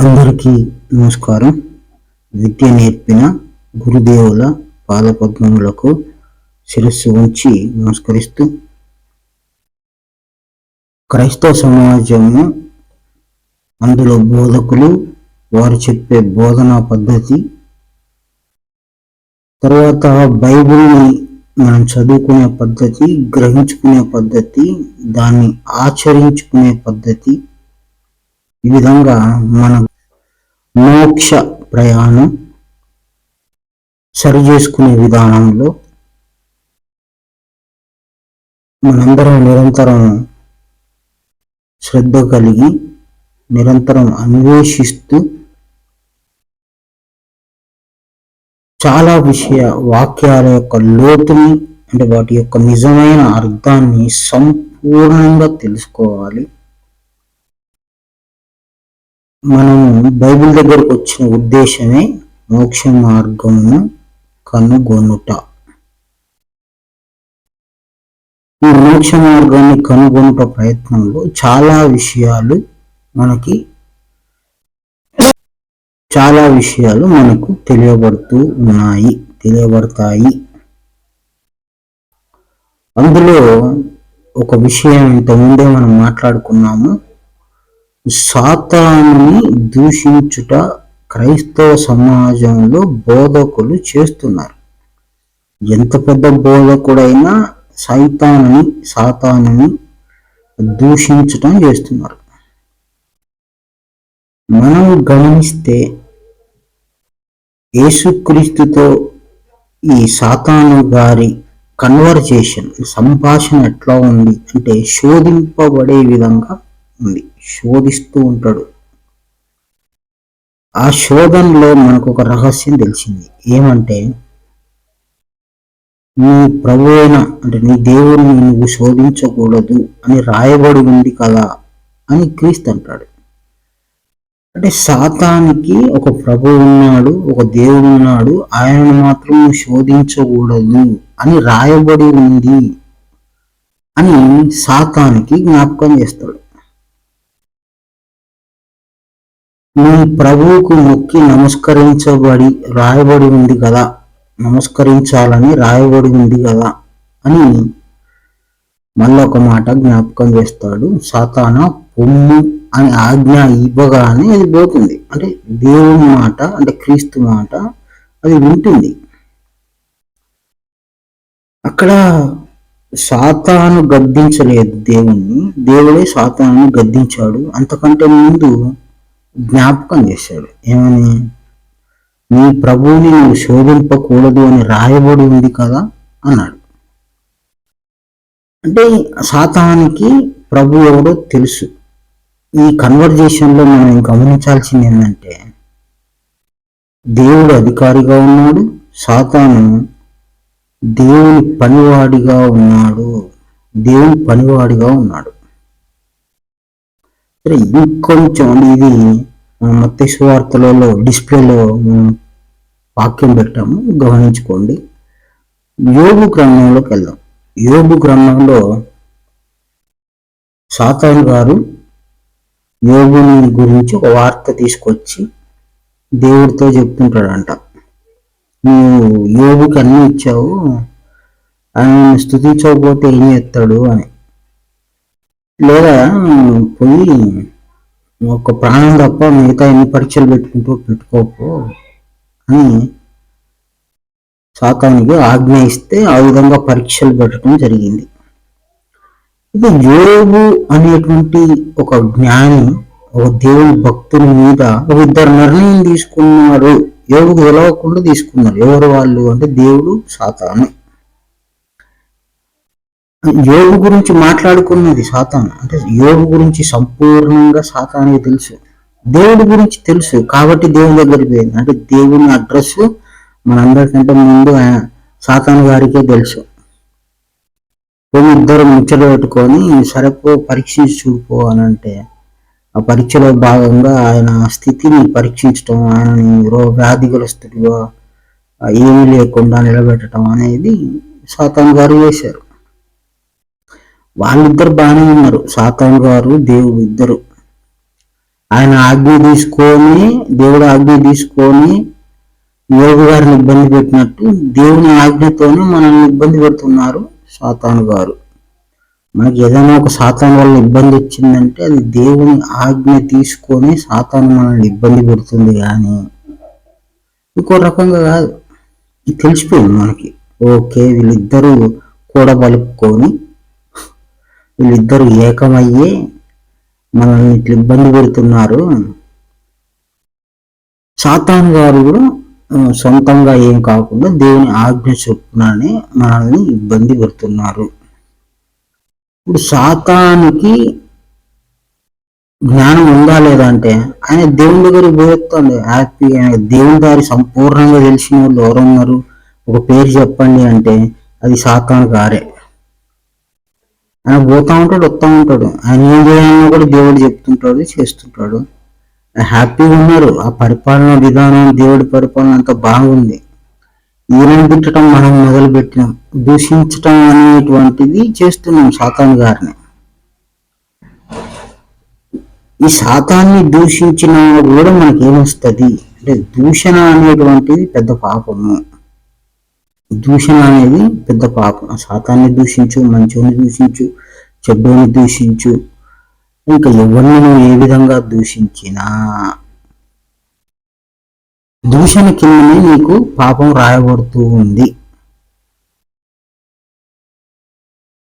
అందరికీ నమస్కారం. విద్య నేర్పిన గురుదేవుల పాదపద్మములకు శిరస్సు ఉంచి నమస్కరిస్తూ క్రైస్తవ సమాజము అందులో బోధకులు వారు చెప్పే బోధనా పద్ధతి. తర్వాత బైబిల్ని మనం చదువుకునే పద్ధతి గ్రహించుకునే పద్ధతి దాన్ని ఆచరించుకునే పద్ధతి. ఈ విధంగా మన మోక్ష ప్రయాణం సరి చేసుకునే విధానంలో మనందరం నిరంతరం శ్రద్ధ కలిగి నిరంతరం అన్వేషిస్తూ చాలా విషయ వాక్యాల యొక్క లోతుని అంటే వాటి యొక్క నిజమైన అర్థాన్ని సంపూర్ణంగా తెలుసుకోవాలి. మనం బైబిల్ దగ్గరకు వచ్చిన ఉద్దేశమే మోక్ష మార్గమును కనుగొనుట. ఈ మోక్ష మార్గాన్ని కనుగొనుట ప్రయత్నంలో చాలా విషయాలు మనకి చాలా విషయాలు మనకు తెలియబడుతూ ఉన్నాయి తెలియబడతాయి. అందులో ఒక విషయం ఇంతకుముందే మనం మాట్లాడుకున్నాము. సాతానుని దూషించుట క్రైస్తవ సమాజంలో బోధకులు చేస్తున్నారు. ఎంత పెద్ద బోధకుడైనా సైతానుని సాతానుని దూషించటం చేస్తున్నారు. మనం గమనిస్తే యేసుక్రీస్తుతో ఈ సాతాను గారి కన్వర్జేషన్ సంభాషణ ఎట్లా ఉంది అంటే శోధింపబడే విధంగా ఉంది. శోధిస్తూ ఉంటాడు. ఆ శోధనలో మనకు ఒక రహస్యం తెలిసింది. ఏమంటే నీ ప్రభు అయిన అంటే నీ దేవుడిని నువ్వు శోధించకూడదు అని రాయబడి ఉంది కదా అని క్రీస్తు అంటాడు. అంటే శాతానికి ఒక ప్రభు ఉన్నాడు ఒక దేవుడు ఉన్నాడు ఆయనను మాత్రం శోధించకూడదు అని రాయబడి ఉంది అని శాతానికి జ్ఞాపకం చేస్తాడు. నీ ప్రభువుకు మొక్కి నమస్కరించబడి రాయబడి ఉంది కదా. నమస్కరించాలని రాయబడి ఉంది కదా అని మళ్ళీ ఒక మాట జ్ఞాపకం చేస్తాడు. సాతాన పొమ్ము అని ఆజ్ఞ ఇవ్వగానే అది పోతుంది. అంటే దేవుని మాట అంటే క్రీస్తు మాట అది వింటుంది అక్కడ సాతాను గద్దించలేదు దేవుణ్ణి. దేవుడే సాతాను గద్దించాడు. అంతకంటే ముందు జ్ఞాపకం చేశాడు. ఏమని? నీ ప్రభువుని నువ్వు శోధింపకూడదు అని రాయబడి ఉంది కదా అన్నాడు. అంటే సాతానికి ప్రభు ఎవడో తెలుసు. ఈ కన్వర్జేషన్లో మనం గమనించాల్సింది ఏంటంటే దేవుడు అధికారిగా ఉన్నాడు సాతాను దేవుని పనివాడిగా ఉన్నాడు దేవుని పనివాడిగా ఉన్నాడు. సరే ఇంకొంచెం ఇది మత్స్య వార్తలలో డిస్ప్లేలో వాక్యం పెట్టాము. గమనించుకోండి. యోగు గ్రంథంలోకి వెళ్దాం. యోగు గ్రంథంలో సాతాన్ గారు యోగుని గురించి ఒక వార్త తీసుకొచ్చి దేవుడితో చెప్తుంటాడంట. నువ్వు యోగుకి అన్ని ఇచ్చావు ఆయన స్థుతించకపోతే ఏం చేస్తాడు? అని. లేదా పోయి ఒక ప్రాణం తప్ప మిగతా ఎన్ని పరీక్షలు పెట్టుకుంటూ పెట్టుకోకు అని శాతానికి ఆజ్ఞ ఇస్తే ఆ విధంగా పరీక్షలు పెట్టడం జరిగింది. ఇది యోగు అనేటువంటి ఒక జ్ఞాని ఒక దేవుని భక్తుల మీద ఒక ఇద్దరు నిర్ణయం తీసుకున్నారు. యోగుకు తెలవకుండా తీసుకున్నారు. ఎవరు వాళ్ళు అంటే దేవుడు సాతాను. యోగు గురించి మాట్లాడుకున్నది సాతాన్. అంటే యోగు గురించి సంపూర్ణంగా సాతానికి తెలుసు. దేవుడి గురించి తెలుసు. కాబట్టి దేవుని దగ్గరికి పోయింది. అంటే దేవుని అడ్రస్ మనందరికంటే ముందు సాతాన్ గారికే తెలుసు. ఇద్దరు ముచ్చట పెట్టుకొని సరిపో పరీక్షించి చూడిపో అని అంటే ఆ పరీక్షలో భాగంగా ఆయన స్థితిని పరీక్షించడం ఆయనని వ్యాధిగ్రస్తుడిగా ఏమీ లేకుండా నిలబెట్టడం అనేది సాతాన్ గారు చేశారు. వాళ్ళిద్దరు బాగానే ఉన్నారు. సాతాన్ గారు దేవుడు ఇద్దరు. ఆయన ఆజ్ఞ తీసుకొని దేవుడు ఆజ్ఞ తీసుకొని యోగు గారిని ఇబ్బంది పెట్టినట్టు దేవుని ఆజ్ఞతోనే మనల్ని ఇబ్బంది పెడుతున్నారు సాతాను గారు. మనకి ఏదైనా ఒక సాతాను వల్ల ఇబ్బంది వచ్చిందంటే అది దేవుని ఆజ్ఞ తీసుకొని సాతాను మనల్ని ఇబ్బంది పెడుతుంది కానీ ఇంకో రకంగా కాదు. తెలిసిపోయింది మనకి. ఓకే వీళ్ళిద్దరూ కూడా పలుపుకొని వీళ్ళిద్దరు ఏకమయ్యి మనల్ని ఇట్లా ఇబ్బంది పెడుతున్నారు. సాతాన్ గారు కూడా సొంతంగా ఏం కాకుండా దేవుని ఆజ్ఞ చొప్పునని మనల్ని ఇబ్బంది పెడుతున్నారు. ఇప్పుడు సాతానికి జ్ఞానం ఉందా లేదా అంటే ఆయన దేవుని దగ్గరికి పోయేస్తాడు. హ్యాపీ ఆయన దేవుని దారి సంపూర్ణంగా తెలిసిన వాళ్ళు ఎవరున్నారు? ఒక పేరు చెప్పండి అంటే అది సాతాను గారే. ఆయన పోతా ఉంటాడు వస్తూ ఉంటాడు. ఆయన ఏం చేయాలన్నా కూడా దేవుడు చెప్తుంటాడు చేస్తుంటాడు. హ్యాపీగా ఉన్నారు. ఆ పరిపాలన విధానం దేవుడి పరిపాలన అంత బాగుంది. ఈయనను తిట్టడం మనం మొదలు పెట్టినాం దూషించటం అనేటువంటిది చేస్తున్నాం సాతాను గారిని. ఈ శాతాన్ని దూషించిన కూడా మనకేమొస్తుంది? అంటే దూషణ అనేటువంటిది పెద్ద పాపము. దూషణ అనేది పెద్ద పాపం. ఆ శాతాన్ని దూషించు మంచోని దూషించు చెడ్డోని దూషించు ఇంకా ఎవరిని నువ్వు ఏ విధంగా దూషించినా దూషణ కిందనే నీకు పాపం రాయబడుతూ ఉంది.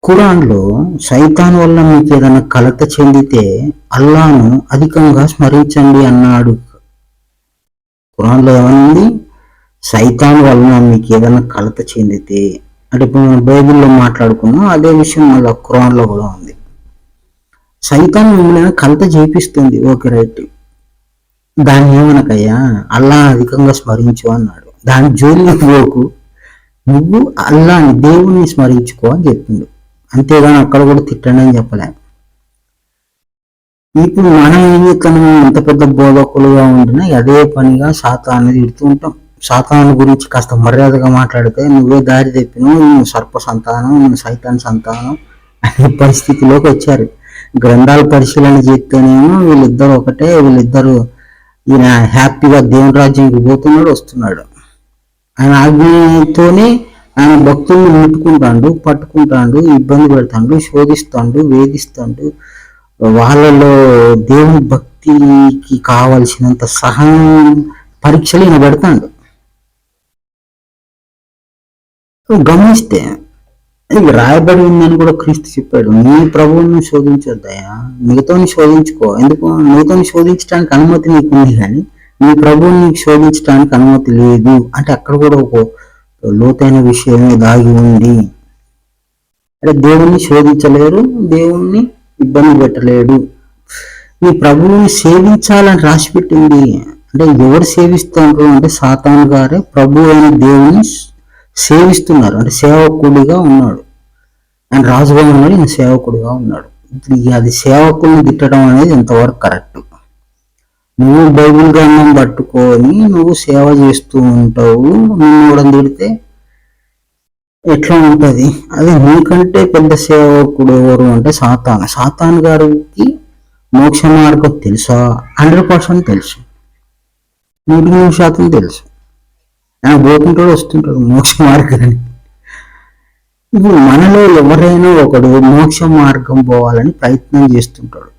కురాన్లో సైతాన్ వల్ల మీకు ఏదైనా కలత చెందితే అల్లాను అధికంగా స్మరించండి అన్నాడు. కురాన్లో ఏమైంది సైతాన్ వలన మీకు ఏదైనా కలత చెందితే అంటే ఇప్పుడు మనం బైబిల్లో మాట్లాడుకున్నాం అదే విషయం మళ్ళీ ఖురాన్లో కూడా ఉంది. సైతాన్ మిమ్మల్ని కలత చేపిస్తుంది. Okay right. దాన్ని ఏమనకయ్యా? అల్లా అధికంగా స్మరించు అన్నాడు. దాని జోలికి పోకు. నువ్వు అల్లాని దేవుణ్ణి స్మరించుకో అని చెప్పిండు. అంతేగాని అక్కడ కూడా తిట్టండి అని చెప్పలే. ఇప్పుడు మనం ఏం చేస్తున్నాము ఎంత పెద్ద బోధకులుగా ఉంటున్నా అదే పనిగా సాతాన్ని తిడుతూ ఉంటాం. సాతాను గురించి కాస్త మర్యాదగా మాట్లాడితే నువ్వే దారి తెప్పినావు నువ్వు సర్ప సంతానం నువ్వు సైతాన్ సంతానం అనే పరిస్థితిలోకి వచ్చారు. గ్రంథాలు పరిశీలన చేస్తేనేమో వీళ్ళిద్దరు ఒకటే వీళ్ళిద్దరు ఈయన హ్యాపీగా దేవుని పోతున్నాడు వస్తున్నాడు. ఆయన ఆజ్ఞతోనే ఆయన భక్తుల్ని ముట్టుకుంటాడు పట్టుకుంటాడు ఇబ్బంది పెడతాడు శోధిస్తాడు వేధిస్తాడు. వాళ్ళలో దేవుని భక్తికి కావలసినంత సహనం పరీక్షలు ఈయన పెడతాడు. గమనిస్తే ఇది రాయబడి ఉందని కూడా క్రీస్తు చెప్పాడు. నీ ప్రభువుని శోధించొద్దయా మిగతాని శోధించుకో. ఎందుకు? మిగతాని శోధించడానికి అనుమతి నీకు ఉంది కానీ నీ ప్రభువుని నీకు శోధించడానికి అనుమతి లేదు అంటే అక్కడ కూడా ఒక లోతైన విషయమే దాగి ఉంది. అంటే దేవుణ్ణి శోధించలేరు దేవుణ్ణి ఇబ్బంది పెట్టలేడు. నీ ప్రభువుని సేవించాలని రాసి పెట్టింది అంటే ఎవరు సేవిస్తారు అంటే సాతాను గారే ప్రభు అయిన దేవుని సేవిస్తున్నారు. అంటే సేవకుడిగా ఉన్నాడు. ఆయన రాజుగా ఉన్నాడు ఈయన సేవకుడిగా ఉన్నాడు. ఇప్పుడు అది సేవకుల్ని తిట్టడం అనేది ఎంతవరకు కరెక్ట్? నువ్వు బైబిల్ గ్రంథం పట్టుకొని నువ్వు సేవ చేస్తూ ఉంటావు నిన్ను కూడా తిడితే ఎట్లా ఉంటుంది? అది నీకంటే పెద్ద సేవకుడు ఎవరు అంటే సాతాన్. సాతాన్ గారికి మోక్ష మార్గం తెలుసా? హండ్రెడ్ పర్సెంట్ తెలుసు. నూటి నూరు శాతం తెలుసు. ఆయన పోతుంటాడు వస్తుంటాడు మోక్ష మార్గాన్ని. ఇప్పుడు మనలో ఎవరైనా ఒకడు మోక్ష మార్గం పోవాలని ప్రయత్నం చేస్తుంటాడు.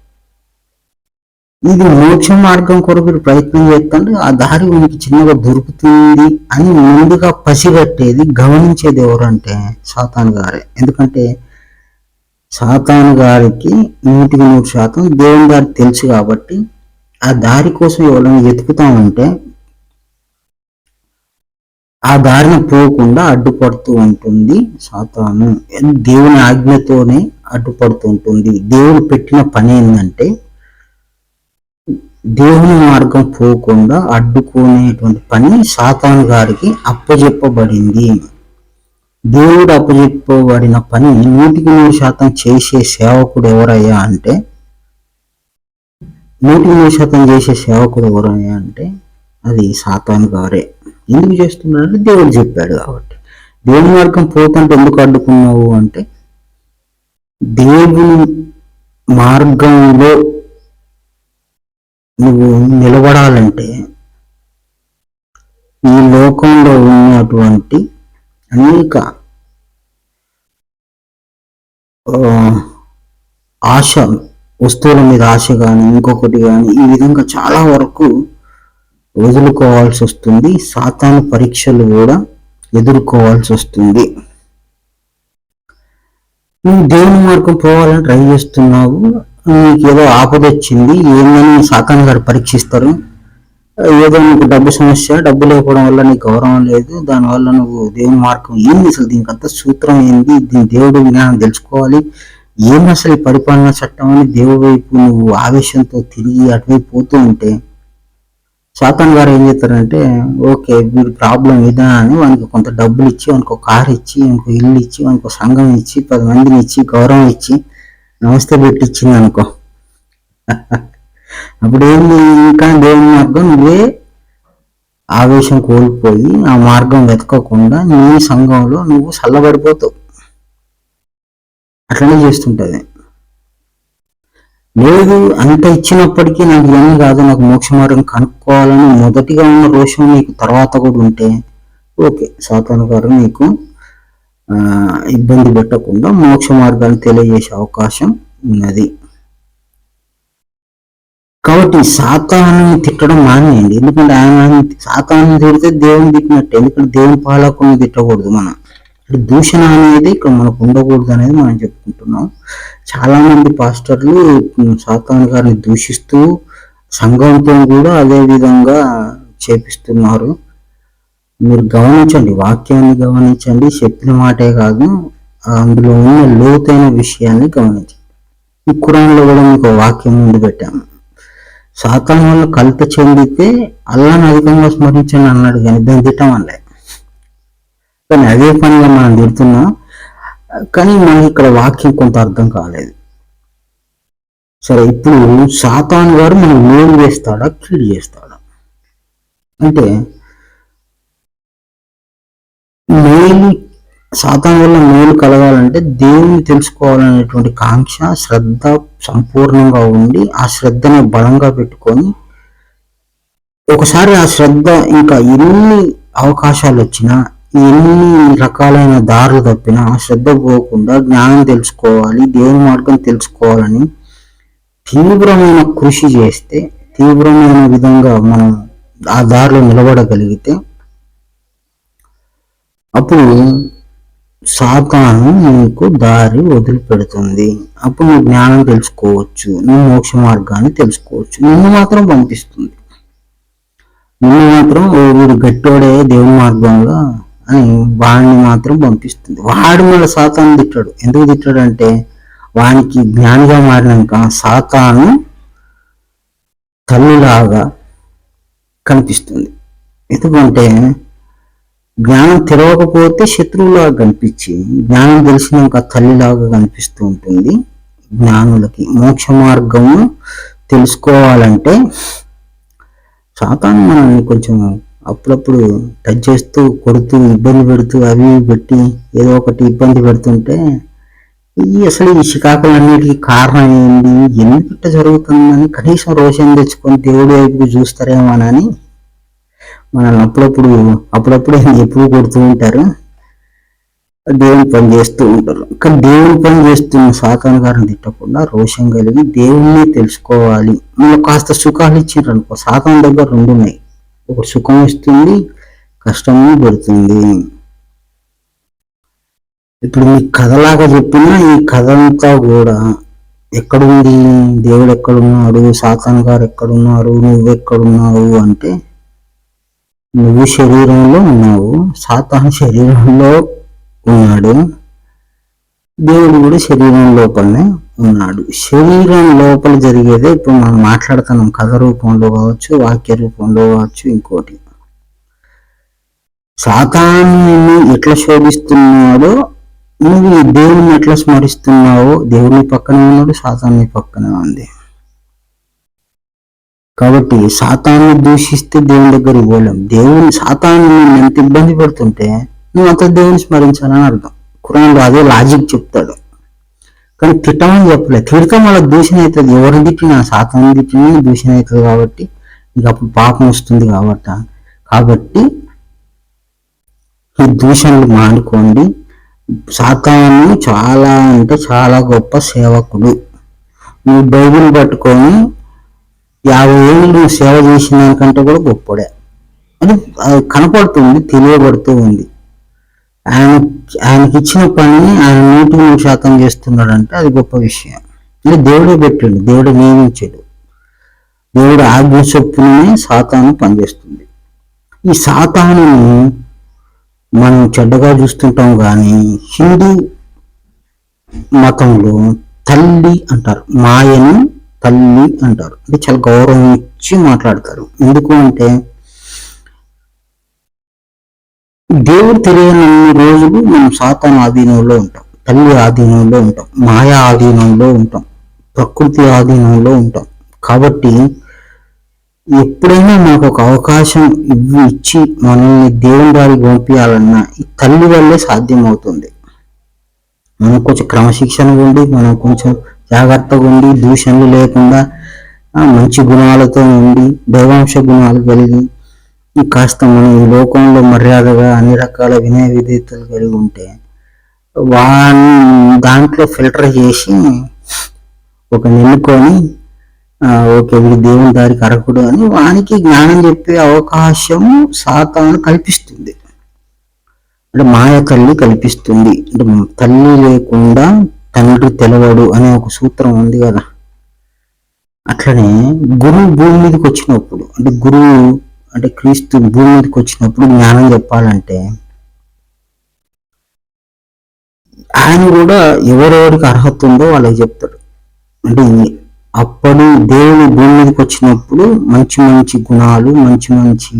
ఇది మోక్ష మార్గం కొరకు ప్రయత్నం చేస్తుంటే ఆ దారి మనకి చిన్నగా దొరుకుతుంది అని ముందుగా పసిగట్టేది గమనించేది ఎవరంటే సాతాన్ గారే. ఎందుకంటే సాతాన్ గారికి నూటికి నూరు శాతం దేవుని గారికి తెలుసు కాబట్టి ఆ దారి కోసం ఎవరైనా వెతుకుతామంటే ఆ దారిన పోకుండా అడ్డుపడుతూ ఉంటుంది సాతాను. దేవుని ఆజ్ఞతోనే అడ్డుపడుతూ ఉంటుంది. దేవుడు పెట్టిన పని ఏంటంటే దేవుని మార్గం పోకుండా అడ్డుకునేటువంటి పని సాతాను గారికి అప్పజెప్పబడింది. దేవుడు అప్పజెప్పబడిన పని నూటికి నూరు శాతం చేసే సేవకుడు ఎవరయ్యా అంటే నూటికి నూరు శాతం చేసే సేవకుడు ఎవరయ్యా అంటే అది సాతాను గారే. ఎందుకు చేస్తున్నాడంటే దేవుడు చెప్పాడు కాబట్టి. దేవుని మార్గం పోతుంటే ఎందుకు అడ్డుకున్నావు అంటే దేవుని మార్గంలో నువ్వు నిలబడాలంటే ఈ లోకంలో ఉన్నటువంటి అనేక ఆశ వస్తువుల మీద ఆశ కానీ ఇంకొకటి కానీ ఈ విధంగా చాలా వరకు వదులుకోవాల్సి వస్తుంది సాతాను పరీక్షలు కూడా ఎదుర్కోవాల్సి వస్తుంది నువ్వు దేవుని మార్గం పోవాలని ట్రై చేస్తున్నావు. నీకు ఏదో ఆపద వచ్చింది. ఏందని సాతాన్ గారు పరీక్షిస్తారు. ఏదో నీకు డబ్బు సమస్య డబ్బు లేకపోవడం వల్ల నీకు గౌరవం లేదు. దానివల్ల నువ్వు దేవుని మార్గం ఏంది అసలు? దీనికి అంత సూత్రం ఏంది? దీని దేవుడు జ్ఞానం తెలుసుకోవాలి. ఏం అసలు ఈ పరిపాలన చట్టం అని దేవుడి వైపు నువ్వు ఆవేశంతో తిరిగి అటువైపు పోతూ ఉంటే శాతం గారు ఏం చేస్తారంటే ఓకే వీడి ప్రాబ్లం ఇదా అని వానికి కొంత డబ్బులు ఇచ్చి వానికి ఒక కారు ఇచ్చి వానికి ఇల్లు ఇచ్చి వానికి ఒక సంఘం ఇచ్చి పది మందిని ఇచ్చి గౌరవం ఇచ్చి నమస్తే పెట్టించింది అనుకో. అప్పుడు ఏంది? ఇంకా దేవుని మార్గం నువ్వే ఆవేశం కోల్పోయి ఆ మార్గం వెతకకుండా నీ సంఘంలో నువ్వు చల్లబడిపోతావు. అట్లనే చేస్తుంటుంది. లేదు అంత ఇచ్చినప్పటికీ నాకు ఏమీ కాదు నాకు మోక్ష మార్గం కనుక్కోవాలని మొదటిగా ఉన్న రోషం నీకు తర్వాత కూడా ఉంటే ఓకే సాతాను గారు నీకు ఇబ్బంది పెట్టకుండా మోక్ష మార్గాన్ని తెలియజేసే అవకాశం ఉన్నది. కాబట్టి సాతాను తిట్టడం మానేయండి. ఎందుకంటే ఆయన సాతాను తిడితే దేవుని తిట్టినట్టు. ఎందుకంటే దేవుని పాలకుని తిట్టకూడదు మనం. దూషణ అనేది ఇక్కడ మనకు ఉండకూడదు అనేది మనం చెప్పుకుంటున్నాం. చాలా మంది పాస్టర్లు సాతాన్ గారిని దూషిస్తూ సంఘంతో కూడా అదే విధంగా చేపిస్తున్నారు. మీరు గమనించండి వాక్యాన్ని గమనించండి చెప్పిన మాటే కాదు అందులో ఉన్న లోతైన విషయాన్ని గమనించండి. ఈ కురాన్లో కూడా మీకు వాక్యం ముందు పెట్టాము సాతాన్ వల్ల కలత చెందితే అల్లాను అధికంగా స్మరించండి అన్నాడు కానీ దాని తిట్టం అనలేదు కానీ అదే పనిగా మనం తిడుతున్నా కానీ మనకి ఇక్కడ వాక్యం కొంత అర్థం కాలేదు. సరే ఇప్పుడు సాతాన్ గారు మనం మేలు వేస్తాడా కీడు చేస్తాడా? అంటే మేలు సాతాన్ వల్ల మేలు కలగాలంటే దేవుని తెలుసుకోవాలనేటువంటి కాంక్ష శ్రద్ధ సంపూర్ణంగా ఉండి ఆ శ్రద్ధని బలంగా పెట్టుకొని ఒకసారి ఆ శ్రద్ధ ఇంకా ఎన్ని అవకాశాలు వచ్చినా ఎన్ని రకాలైన దారులు తప్పినా శ్రద్ధ పోకుండా జ్ఞానం తెలుసుకోవాలి దేవుని మార్గం తెలుసుకోవాలని తీవ్రమైన కృషి చేస్తే తీవ్రమైన విధంగా మనం ఆ దారిలో నిలబడగలిగితే అప్పుడు సాతాను నీకు దారి వదిలిపెడుతుంది. అప్పుడు నువ్వు జ్ఞానం తెలుసుకోవచ్చు నువ్వు మోక్ష మార్గాన్ని తెలుసుకోవచ్చు. నిన్ను మాత్రం పంపిస్తుంది. నిన్ను మాత్రం వీడు గట్టోడే దేవుని మార్గంలో వాడిని మాత్రం పంపిస్తుంది. వాడు మళ్ళీ సాతాను తిట్టాడు. ఎందుకు తిట్టాడు అంటే వానికి జ్ఞానిగా మారినాక సాతాను తల్లిలాగా కనిపిస్తుంది. ఎందుకంటే జ్ఞానం తెరవకపోతే శత్రువులాగా కనిపించి జ్ఞానం తెలిసినాక తల్లిలాగా కనిపిస్తూ ఉంటుంది. జ్ఞానులకి మోక్ష మార్గము తెలుసుకోవాలంటే సాతాను మనల్ని కొంచెం అప్పుడప్పుడు టచ్ చేస్తూ కొడుతూ ఇబ్బంది పెడుతూ అవి పెట్టి ఏదో ఒకటి ఇబ్బంది పెడుతుంటే ఈ అసలు ఈ శికాకులన్నిటికీ కారణం ఏంటి ఎందుకు జరుగుతుందని కనీసం రోషం తెచ్చుకొని దేవుడి వైపుకి చూస్తారేమోనని మనల్ని అప్పుడప్పుడు అప్పుడప్పుడు ఎప్పుడు కొడుతూ ఉంటారు. దేవుని పని చేస్తూ ఉంటారు. కానీ దేవుని పని చేస్తున్న సాతాను గారిని తిట్టకుండా రోషం కలిగి దేవుణ్ణి తెలుసుకోవాలి. మనం కాస్త సుఖాలు ఇచ్చిండ్రు అనుకో సాతాను దగ్గర రెండు ఉన్నాయి ఒకటి సుఖం ఇస్తుంది కష్టము పెడుతుంది. ఇప్పుడు మీ కథలాగా చెప్పినా ఈ కథ అంతా కూడా ఎక్కడుంది? దేవుడు ఎక్కడున్నాడు? సాతాన్ గారు ఎక్కడున్నారు? నువ్వు ఎక్కడున్నావు అంటే నువ్వు శరీరంలో ఉన్నావు సాతాన్ శరీరంలో ఉన్నాడు. దేవుడు కూడా శరీరం లోపలనే ఉన్నాడు. శరీరం లోపల జరిగేదే ఇప్పుడు మనం మాట్లాడుతున్నాం. కథ రూపంలో కావచ్చు వాక్య రూపంలో కావచ్చు ఇంకోటి. సాతాన్ని ఎట్లా శోధిస్తున్నాడో నువ్వు దేవుని ఎట్లా స్మరిస్తున్నావో దేవుని పక్కన ఉన్నాడు సాతాన్ని పక్కనే ఉంది. కాబట్టి సాతాన్ని దూషిస్తే దేవుని దగ్గరికి పోలేం. దేవుని సాతాన్ని ఎంత ఇబ్బంది పడుతుంటే నువ్వు అంత దేవుని స్మరించాలని అర్థం. కురాన్లో అదే లాజిక్ చెప్తాడు. కానీ తిట్టమని చెప్పలేదు తిడతాం వాళ్ళకి దూషణ అవుతుంది. ఎవరిని తిట్టినా శాతం తిట్టినా దూషణ అవుతుంది కాబట్టి ఇక అప్పుడు పాపం వస్తుంది కాబట్టి. కాబట్టి ఈ దూషణలు మానుకోండి. సాతాను చాలా అంటే చాలా గొప్ప సేవకుడు. నువ్వు బైబిల్ పట్టుకొని యాభై ఏళ్ళు నువ్వు సేవ చేసిన దానికంటే కూడా గొప్పడే అని అది కనపడుతుంది తెలియబడుతూ ఉంది. ఆయన ఆయనకి ఇచ్చిన పనిని ఆయన నూటి నూరు శాతం చేస్తున్నాడంటే అది గొప్ప విషయం. అంటే దేవుడే పెట్టాడు దేవుడు నియమించాడు. దేవుడు ఆజ్ఞ చొప్పునే సాతాను పనిచేస్తుంది. ఈ సాతానుని మనం చెడ్డగా చూస్తుంటాం కానీ హిందూ మతంలో తల్లి అంటారు మాయను తల్లి అంటారు. అంటే చాలా గౌరవం ఇచ్చి మాట్లాడతారు. ఎందుకు అంటే దేవుడు తెలియనన్ని రోజులు మనం సాతాను ఆధీనంలో ఉంటాం. తల్లి ఆధీనంలో ఉంటాం. మాయా ఆధీనంలో ఉంటాం. ప్రకృతి ఆధీనంలో ఉంటాం. కాబట్టి ఎప్పుడైనా మాకు ఒక అవకాశం ఇవి ఇచ్చి మనల్ని దేవుని దారికి పంపించాలన్నా ఈ తల్లి వల్లే సాధ్యమవుతుంది. మనం కొంచెం క్రమశిక్షణ ఉండి మనం కొంచెం జాగ్రత్తగా ఉండి దూషణలు లేకుండా మంచి గుణాలతో ఉండి దైవాంశ గుణాలు కలిగి కాస్త మనం ఈ లోకంలో మర్యాదగా అన్ని రకాల వినయ విధేయతలు కలిగి ఉంటే వాడిని దాంట్లో ఫిల్టర్ చేసి ఒక నిన్నుకొని ఓకే వీడు దేవుని దారికి అరకుడు అని వానికి జ్ఞానం చెప్పే అవకాశం సాతాను కల్పిస్తుంది. అంటే మాయ తల్లి కల్పిస్తుంది. అంటే తల్లి లేకుండా తండ్రి తెలవడు అనే ఒక సూత్రం ఉంది కదా. అట్లనే గురువు భూమి మీదకి వచ్చినప్పుడు అంటే గురువు అంటే క్రీస్తు భూమి మీదకి వచ్చినప్పుడు జ్ఞానం చెప్పాలంటే ఆయన కూడా ఎవరెవరికి అర్హత ఉందో వాళ్ళకి చెప్తాడు. అంటే అప్పుడు దేవుని భూమి మీదకి వచ్చినప్పుడు మంచి మంచి గుణాలు మంచి మంచి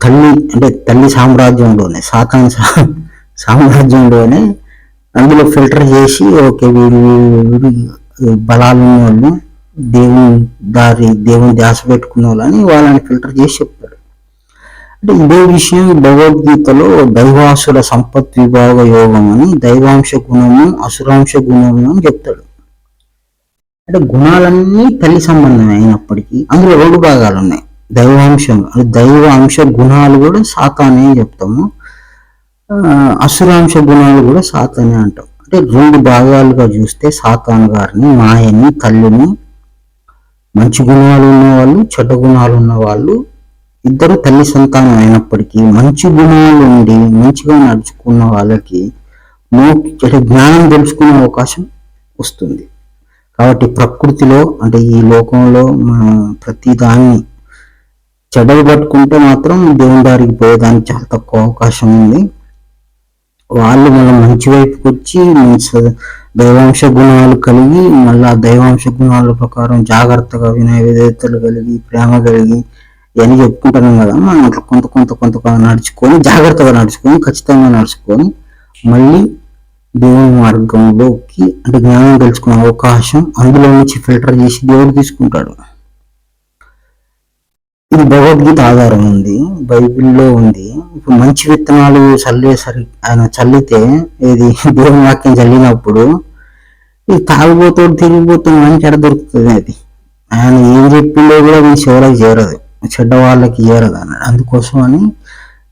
తల్లి అంటే తల్లి సామ్రాజ్యంలోనే సాతాన్ సా- సామ్రాజ్యంలోనే అందులో ఫిల్టర్ చేసి ఓకే వీడు వీడు బలాలు ఉన్న వాళ్ళు దేవుని దారి దేవుని ధ్యాస పెట్టుకున్న వాళ్ళని వాళ్ళని ఫిల్టర్ చేసి చెప్తాడు. అంటే ఇదే విషయం భగవద్గీతలో దైవాసుర సంపత్ విభాగ యోగం అని దైవాంశ గుణము అసురాంశ గుణము అని చెప్తాడు. అంటే గుణాలన్నీ తల్లి సంబంధమే అయినప్పటికీ అందులో రెండు భాగాలు ఉన్నాయి. దైవాంశం అంటే దైవ అంశ గుణాలు కూడా సాతానే అని చెప్తాము. ఆ, అసురాంశ గుణాలు కూడా సాతానే అంటాం. అంటే రెండు భాగాలుగా చూస్తే సాతాను గారిని మాయని తల్లిని మంచి గుణాలు ఉన్న వాళ్ళు చెడ్డ గుణాలు ఉన్నవాళ్ళు ఇద్దరు తల్లి సంతానం అయినప్పటికీ మంచి గుణాలు ఉండి మంచిగా నడుచుకున్న వాళ్ళకి జ్ఞానం తెలుసుకునే అవకాశం వస్తుంది. కాబట్టి ప్రకృతిలో అంటే ఈ లోకంలో మనం ప్రతి దాన్ని చెడ్డలు పట్టుకుంటే మాత్రం దేవుని దారికి పోయేదానికి చాలా తక్కువ అవకాశం ఉంది. వాళ్ళు మనం మంచి వైపుకి వచ్చి మంచి దైవాంశ గుణాలు కలిగి మళ్ళీ దైవాంశ గుణాల ప్రకారం జాగ్రత్తగా వినయ విధేయతలు కలిగి ప్రేమ కలిగి ఇవన్నీ చెప్పుకుంటున్నాం కదా మనం అట్లా కొంత కొంత కొంత కొంత నడుచుకొని జాగ్రత్తగా నడుచుకొని ఖచ్చితంగా నడుచుకొని మళ్ళీ దేవుని మార్గంలోకి అంటే జ్ఞానం తెలుసుకునే అవకాశం అందులో నుంచి ఫిల్టర్ చేసి దేవుడు తీసుకుంటాడు. ఇది భగవద్గీత ఆధారం ఉంది బైబిల్లో ఉంది. ఇప్పుడు మంచి విత్తనాలు చల్లేసరి ఆయన చల్లితే ఇది దేవుని వాక్యం చల్లినప్పుడు ఇది తాగుబోతాడు తిరిగిపోతుంది మంచి ఎడ దొరుకుతుంది అది. ఆయన ఏం చెప్పిందో కూడా మీ చివరికి చేరదు. చెడ్డ వాళ్ళకి చేరదు అన్నాడు. అందుకోసం అని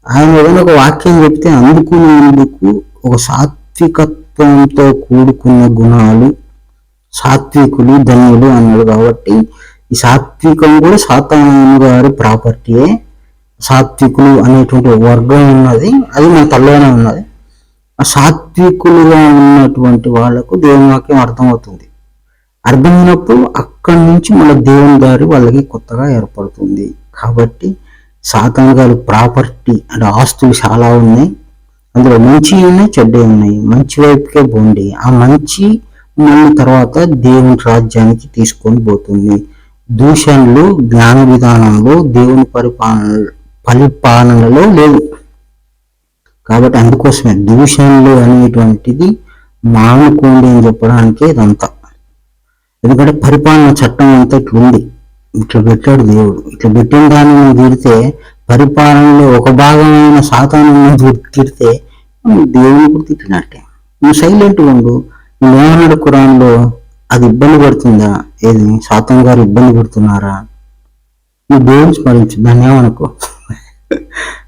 ఆయన ఏదైనా ఒక వాక్యం చెప్తే అందుకునేందుకు ఒక సాత్వికత్వంతో కూడుకున్న గుణాలు సాత్వికులు ధనులు అన్నాడు కాబట్టి ఈ సాత్వికం కూడా సాతాను గారి ప్రాపర్టీయే. సాత్వికులు అనేటువంటి వర్గం ఉన్నది. అది మన తల్లోనే ఉన్నది. ఆ సాత్వికులుగా ఉన్నటువంటి వాళ్ళకు దేవుని వాక్యం అర్థమవుతుంది. అర్థమైనప్పుడు అక్కడి నుంచి మన దేవుని దారి వాళ్ళకి కొత్తగా ఏర్పడుతుంది. కాబట్టి సాతాను గారి ప్రాపర్టీ అంటే ఆస్తులు చాలా ఉన్నాయి. అందులో మంచి ఉన్నాయి చెడ్డ ఉన్నాయి. మంచి వైపుకే పోండి. ఆ మంచి మళ్ళీ తర్వాత దేవుని రాజ్యానికి తీసుకొని పోతుంది. దూషణలు జ్ఞాన విధానంలో దేవుని పరిపాలన పరిపాలనలో లేవు. కాబట్టి అందుకోసమే దూషణలు అనేటువంటిది మానుకోండి అని చెప్పడానికి ఇదంతా. ఎందుకంటే పరిపాలన చట్టం అంతా ఇట్లా ఉంది. ఇట్లా పెట్టాడు దేవుడు. ఇట్లా పెట్టిన దాన్ని నువ్వు తీరితే పరిపాలనలో ఒక భాగమైన సాతాను తీరితే దేవుని కూడా తిట్టినట్టే. నువ్వు సైలెంట్ ఉండు. ఏమన్నాడు కురాన్లో? అది ఇబ్బంది పడుతుందా? ఏది? సాతం గారు ఇబ్బంది పడుతున్నారా? నువ్వు దేవుని స్మరించు. దాన్ని ఏమనుకో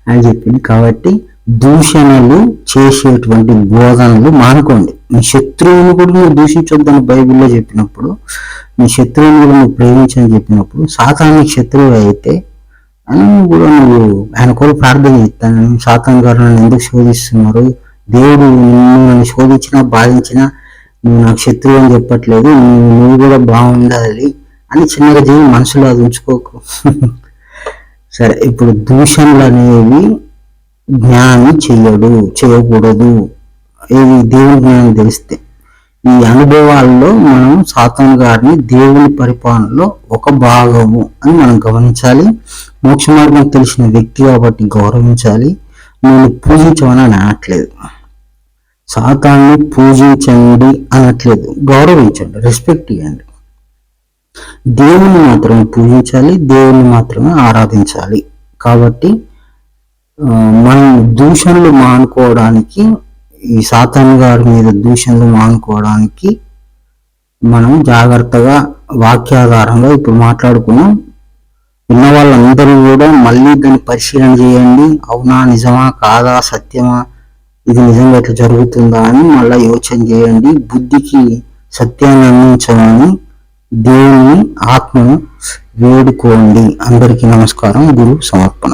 అని చెప్పింది. కాబట్టి దూషణలు చేసేటువంటి బోధనలు మానుకోండి. మీ శత్రువుని కూడా నువ్వు దూషించొద్దని బైబిల్లో చెప్పినప్పుడు మీ శత్రువుని కూడా నువ్వు ప్రేమించని చెప్పినప్పుడు సాతానికి శత్రువు అయితే అని కూడా నువ్వు ఆయన కూడా ప్రార్థన చేస్తాను. సాతాన్ గారు నన్ను ఎందుకు శోధిస్తున్నారు? దేవుడు నిన్ను నన్ను శోధించినా బాధించినా నువ్వు నాకు శత్రువు అని చెప్పట్లేదు నువ్వు నువ్వు కూడా బాగుండాలి అని చిన్నగా జీవి మనసులో అది ఉంచుకోకు. సరే ఇప్పుడు దూషణలు అనేవి జ్ఞానం చెయ్యడు చేయకూడదు. ఏది దేవుని జ్ఞానం తెలిస్తే ఈ అనుభవాల్లో మనం సాతం గారిని దేవుని పరిపాలనలో ఒక భాగము అని మనం గమనించాలి. మోక్ష మార్గం తెలిసిన వ్యక్తి కాబట్టి గౌరవించాలి. నేను పూజించమని అనట్లేదు. సాతాన్ని పూజించండి అనట్లేదు. గౌరవించండి. రెస్పెక్ట్ ఇవ్వండి. దేవుని మాత్రమే పూజించాలి దేవుని మాత్రమే ఆరాధించాలి. కాబట్టి మనం దూషణలు మానుకోవడానికి ఈ సాతాన్ గారి మీద దూషణలు మానుకోవడానికి మనం జాగ్రత్తగా వాక్యాధారంగా ఇప్పుడు మాట్లాడుకున్నాం. విన్న వాళ్ళందరూ కూడా మళ్ళీ దాన్ని పరిశీలన చేయండి. అవునా నిజమా కాదా సత్యమా? ఇది నిజంగా ఇట్లా జరుగుతుందా అని మళ్ళీ యోచన చేయండి. బుద్ధికి సత్యాన్ని అందించమని దేవుని ఆత్మను వేడుకోండి. అందరికీ నమస్కారం. గురు సమర్పణ.